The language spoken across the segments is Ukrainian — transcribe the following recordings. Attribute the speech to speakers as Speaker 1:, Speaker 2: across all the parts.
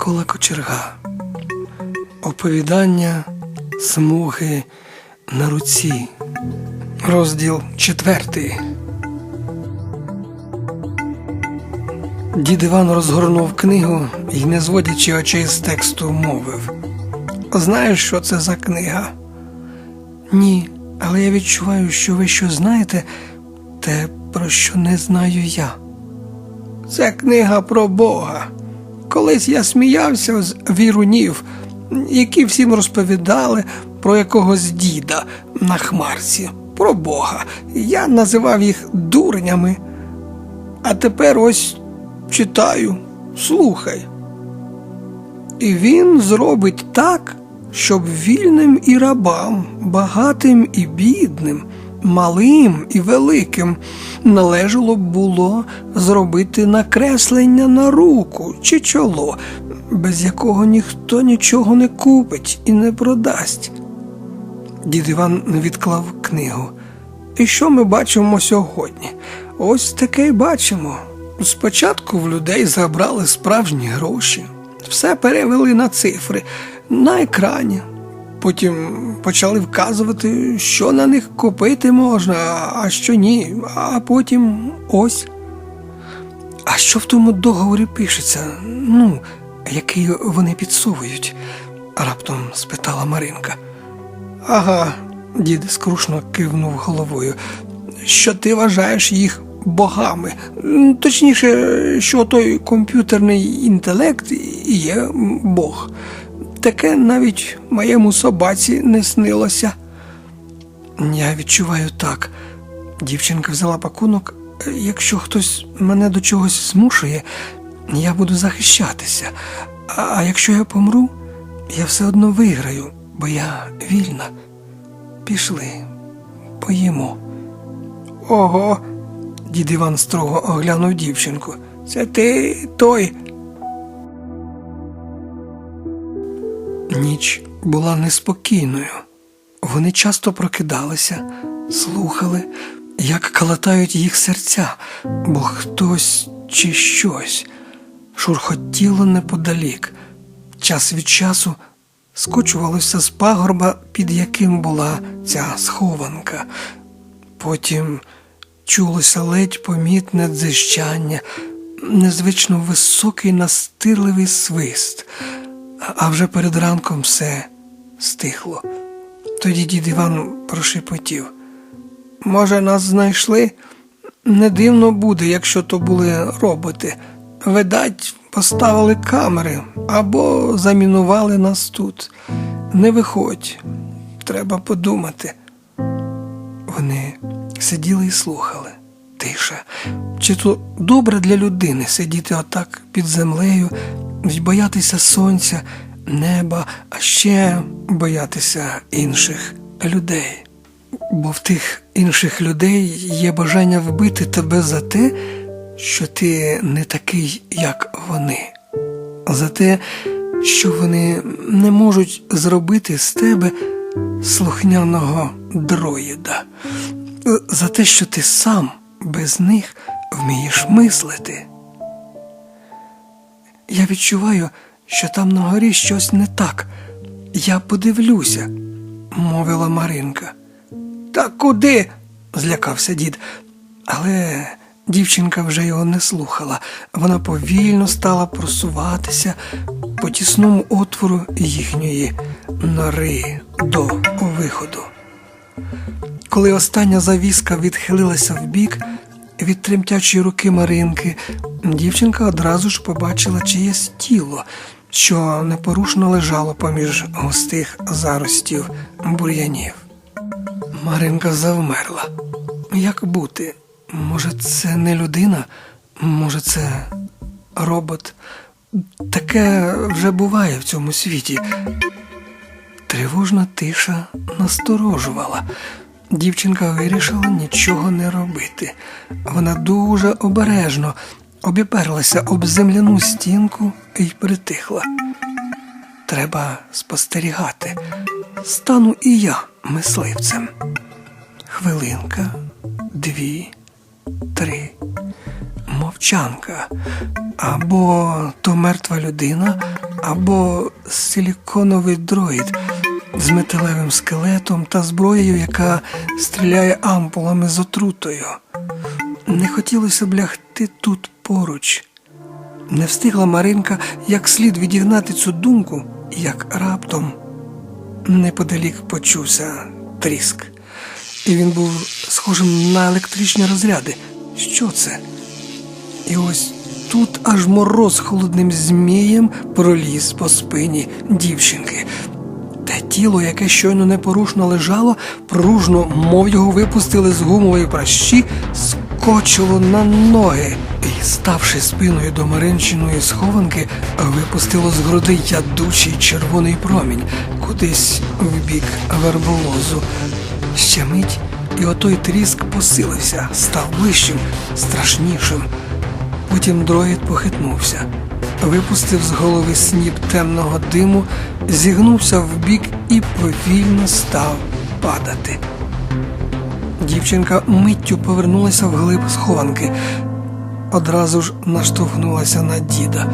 Speaker 1: Микола Кочерга. Оповідання смуги на руці. Розділ четвертий. Дід Іван розгорнув книгу і, не зводячи очей з тексту, мовив: Знаєш, що це за книга? Ні, але я відчуваю, що ви що знаєте, те, про що не знаю я. Це книга про Бога. Колись я сміявся з вірунів, які всім розповідали про якогось діда на хмарці, про Бога. Я називав їх дурнями. А тепер ось читаю, слухай. І він зробить так, щоб вільним і рабам, багатим і бідним, малим і великим належало б було зробити накреслення на руку чи чоло, без якого ніхто нічого не купить і не продасть. Дід Іван відклав книгу. І що ми бачимо сьогодні? Ось таке й бачимо. Спочатку в людей забрали справжні гроші, все перевели на цифри на екрані. Потім почали вказувати, що на них купити можна, а що ні, а потім ось. А що в тому договорі пишеться? Ну, який вони підсовують? раптом спитала Маринка. Ага, дід скрушно кивнув головою. Що ти вважаєш їх богами? Точніше, що той комп'ютерний інтелект є Бог. Таке навіть моєму собаці не снилося. Я відчуваю так. Дівчинка взяла пакунок. Якщо хтось мене до чогось змушує, я буду захищатися. А якщо я помру, я все одно виграю, бо я вільна. Пішли, поїмо. Ого, дід Іван строго оглянув дівчинку. Це ти той. Ніч була неспокійною. Вони часто прокидалися, слухали, як калатають їх серця, бо хтось чи щось шурхотіло неподалік. Час від часу скочувалося з пагорба, під яким була ця схованка. Потім чулося ледь помітне дзижчання, незвично високий настирливий свист, а вже перед ранком все стихло. Тоді дід Іван прошепотів. Може, нас знайшли? Не дивно буде, якщо то були роботи. Видать, поставили камери або замінували нас тут. Не виходь, треба подумати. Вони сиділи і слухали. Тиша. Чи то добре для людини сидіти отак під землею, боятися сонця, неба, а ще боятися інших людей. Бо в тих інших людей є бажання вбити тебе за те, що ти не такий, як вони, за те, що вони не можуть зробити з тебе слухняного дроїда, за те, що ти сам без них вмієш мислити. Я відчуваю, що там на горі щось не так. Я подивлюся, мовила Маринка. Та куди? злякався дід. Але дівчинка вже його не слухала. Вона повільно стала просуватися по тісному отвору їхньої нори до виходу. Коли остання завіска відхилилася вбік від тремтячої руки Маринки, дівчинка одразу ж побачила чиєсь тіло, що непорушно лежало поміж густих заростів бур'янів. Маринка завмерла. Як бути? Може, це не людина? Може, це робот? Таке вже буває в цьому світі. Тривожна тиша насторожувала. Дівчинка вирішила нічого не робити. Вона дуже обережно обіперлася об земляну стінку і притихла. Треба спостерігати. Стану і я мисливцем. Хвилинка, дві, три. Мовчанка. Або то мертва людина, або силіконовий дроїд з металевим скелетом та зброєю, яка стріляє ампулами з отрутою. Не хотілося б лягти тут поруч. Не встигла Маринка як слід відігнати цю думку, як раптом неподалік почувся тріск. І він був схожим на електричні розряди. Що це? І ось тут аж мороз холодним змієм проліз по спині дівчинки. Те тіло, яке щойно непорушно лежало, пружно, мов його випустили з гумової пращі, скочило на ноги і, ставши спиною до Маринчиної схованки, випустило з груди ядучий червоний промінь кудись в бік верболозу. Ще мить, і отой тріск посилився, став ближчим, страшнішим. Потім дроїд похитнувся, випустив з голови сніп темного диму, зігнувся вбік і повільно став падати. Дівчинка миттю повернулася в глиб схованки, одразу ж наштовхнулася на діда.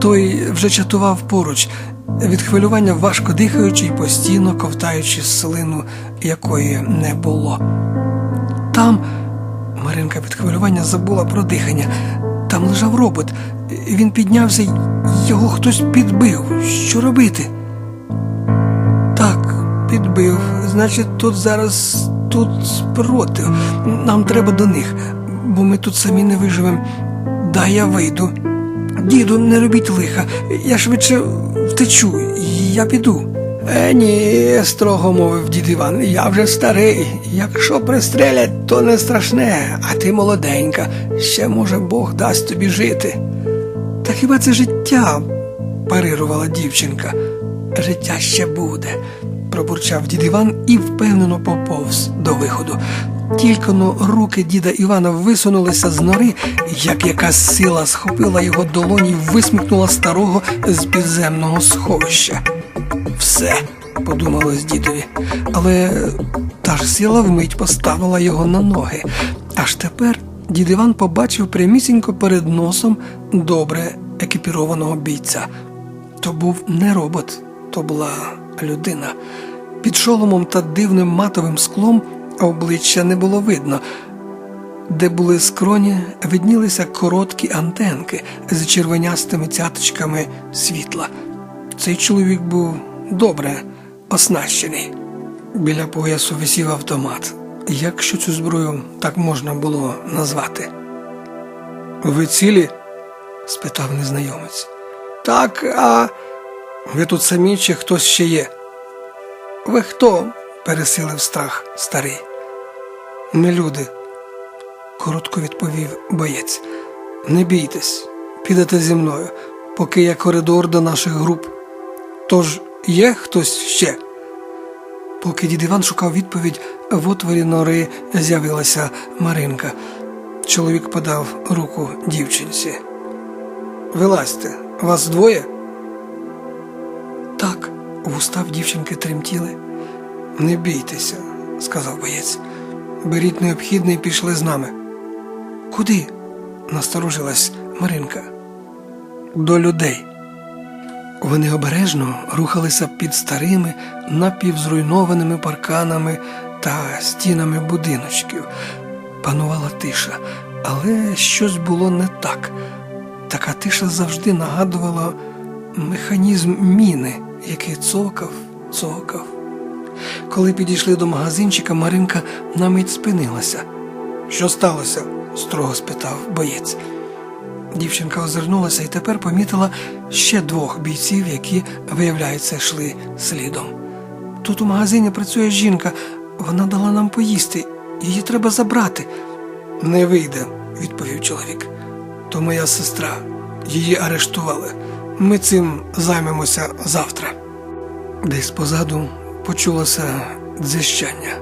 Speaker 1: Той вже чатував поруч, від хвилювання важко дихаючи й постійно ковтаючи слину, якої не було. Там Маринка від хвилювання забула про дихання. Там лежав робот. Він піднявся, його хтось підбив. Що робити? Так, підбив. Значить, тут зараз тут спротив. Нам треба до них, бо ми тут самі не виживемо. Дай я вийду. Діду, не робіть лиха. Я швидше втечу. Я піду. Е, ні, строго мовив дід Іван. Я вже старий. Якщо пристрелять, то не страшне, а ти молоденька. Ще, може, Бог дасть тобі жити. Та хіба це життя? парирувала дівчинка. Життя ще буде, пробурчав дід Іван і впевнено поповз до виходу. Тільки но руки діда Івана висунулися з нори, як якась сила схопила його долоні і висмикнула старого з підземного сховища. Все, подумалось дідові, але та ж сила вмить поставила його на ноги. Аж тепер дід Іван побачив прямісінько перед носом добре екіпірованого бійця. То був не робот, то була людина. Під шоломом та дивним матовим склом обличчя не було видно. Де були скроні, виднілися короткі антенки з червонястими цяточками світла. Цей чоловік був добре оснащений. Біля поясу висів автомат, якщо цю зброю так можна було назвати. Ви цілі? спитав незнайомець. Так, а ви тут самі чи хтось ще є? Ви хто? пересилив страх старий. Ми люди, коротко відповів боєць. Не бійтесь, підете зі мною, поки є коридор до наших груп. Тож є хтось ще? Поки дід Іван шукав відповідь, в отворі нори з'явилася Маринка. Чоловік подав руку дівчинці. Вилазьте, вас двоє? Так, вуста дівчинки тремтіли. Не бійтеся, сказав боєць. Беріть необхідне і пішли з нами. Куди? насторожилась Маринка. До людей. Вони обережно рухалися під старими напівзруйнованими парканами та стінами будиночків. Панувала тиша, але щось було не так. Така тиша завжди нагадувала механізм міни, який цокав, цокав. Коли підійшли до магазинчика, Маринка на мить спинилася. Що сталося? строго спитав боєць. Дівчинка озирнулася і тепер помітила ще двох бійців, які, виявляється, йшли слідом. Тут у магазині працює жінка, вона дала нам поїсти, її треба забрати. Не вийде, відповів чоловік. То моя сестра. Її арештували. Ми цим займемося завтра. Десь позаду почулося дзищання.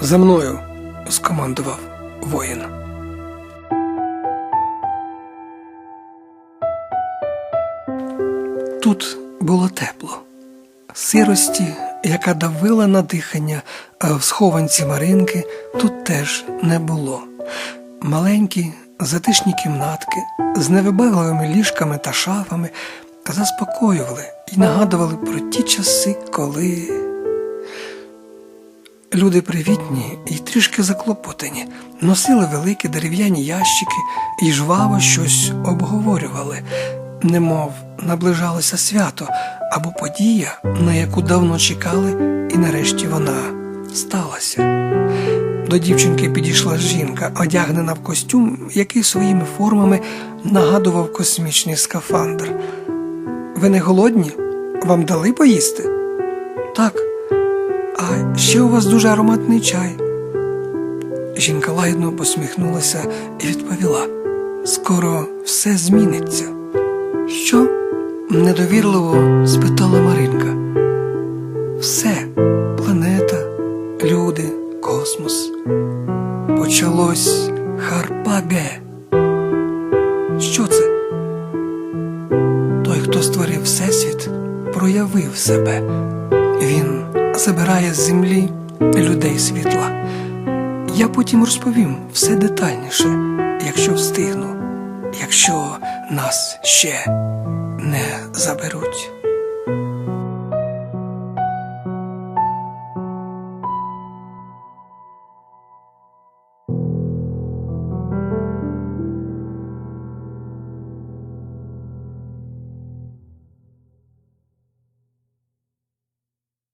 Speaker 1: За мною, скомандував воїн. Тут було тепло. Сирості, яка давила на дихання, в схованці Маринки тут теж не було. Маленькі затишні кімнатки з невибагливими ліжками та шафами, заспокоювали і нагадували про ті часи, коли. Люди привітні і трішки заклопотані, носили великі дерев'яні ящики і жваво щось обговорювали, немов наближалося свято або подія, на яку давно чекали, і нарешті вона сталася. До дівчинки підійшла жінка, одягнена в костюм, який своїми формами нагадував космічний скафандр. Ви не голодні? Вам дали поїсти? Так. А ще у вас дуже ароматний чай. Жінка лагідно посміхнулася і відповіла: скоро все зміниться. Що? Недовірливо спитала Маринка. Все, планета, люди, космос. Почалось Харпаге. Що це? Той, хто створив Всесвіт, проявив себе. Він забирає з землі людей світла. Я потім розповім все детальніше, якщо встигну, якщо нас ще не заберуть.